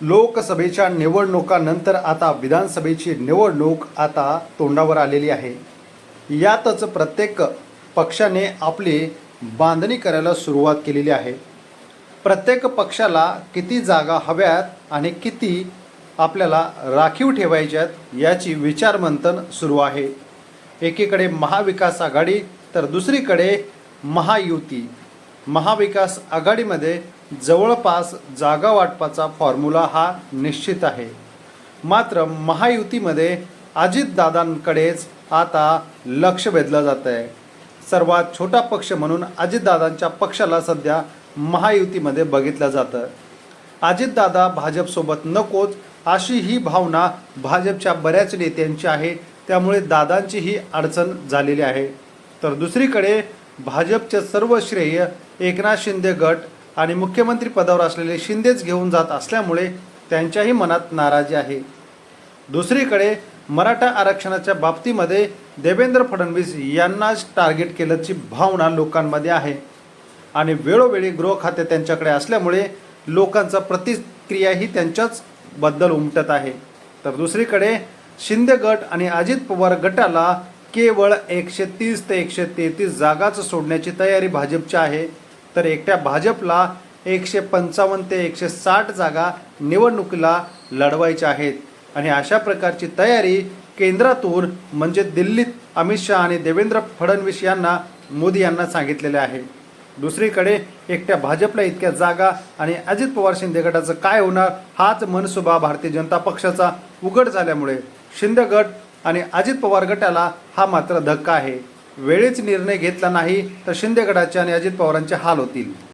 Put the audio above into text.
लोकसभेच्या निवडणुकानंतर आता विधानसभेची निवडणूक आता तोंडावर आलेली आहे. यातच प्रत्येक पक्षाने आपली बांधणी करायला सुरुवात केलेली आहे. प्रत्येक पक्षाला किती जागा हव्यात आणि किती आपल्याला राखीव ठेवायच्यात याची विचारमंथन सुरू आहे. एकीकडे महाविकास आघाडी तर दुसरीकडे महायुती. महाविकास आघाडीमध्ये जवळपास जागा वाटपाचा फॉर्म्युला हा निश्चित आहे. मात्र महायुतीमध्ये अजितदादांकडेच आता लक्ष वेधलं जात आहे सर्वात छोटा पक्ष म्हणून अजितदादांच्या पक्षाला सध्या महायुतीमध्ये बघितलं जातं. अजितदादा भाजपसोबत नकोच अशी ही भावना भाजपच्या बऱ्याच नेत्यांची आहे त्यामुळे दादांची ही अडचण झालेली आहे. तर दुसरीकडे भाजपचे सर्व श्रेय एकनाथ शिंदे गट आणि मुख्यमंत्री पदावर असलेले शिंदेच घेऊन जात असल्यामुळे त्यांच्याही मनात नाराजी आहे. दुसरीकडे मराठा आरक्षणाच्या बाबतीमध्ये देवेंद्र फडणवीस यांनाच टार्गेट केल्याची भावना लोकांमध्ये आहे. आणि वेळोवेळी गृह खाते त्यांच्याकडे असल्यामुळे लोकांचा प्रतिक्रियाही त्यांच्याच बद्दल उमटत आहे. तर दुसरीकडे शिंदे गट आणि अजित पवार गटाला केवळ एकशे तीस ते एकशे तेहतीस जागाच सोडण्याची तयारी भाजपची आहे. तर एकट्या भाजपला एकशे पंचावन्न ते एकशे साठ जागा निवडणुकीला लढवायच्या आहेत. आणि अशा प्रकारची तयारी केंद्रातून म्हणजे दिल्लीत अमित शहा आणि देवेंद्र फडणवीस यांना मोदी यांना सांगितलेले आहे. दुसरीकडे एकट्या भाजपला इतक्या जागा आणि अजित पवार शिंदे गटाचं काय होणार हाच मनसुबा भारतीय जनता पक्षाचा उघड झाल्यामुळे शिंदे गट आणि अजित पवार गटाला हा मात्र धक्का आहे. वेळेच निर्णय घेतला नाही तर शिंदे गटाचे आणि अजित पवारांचे हाल होतील.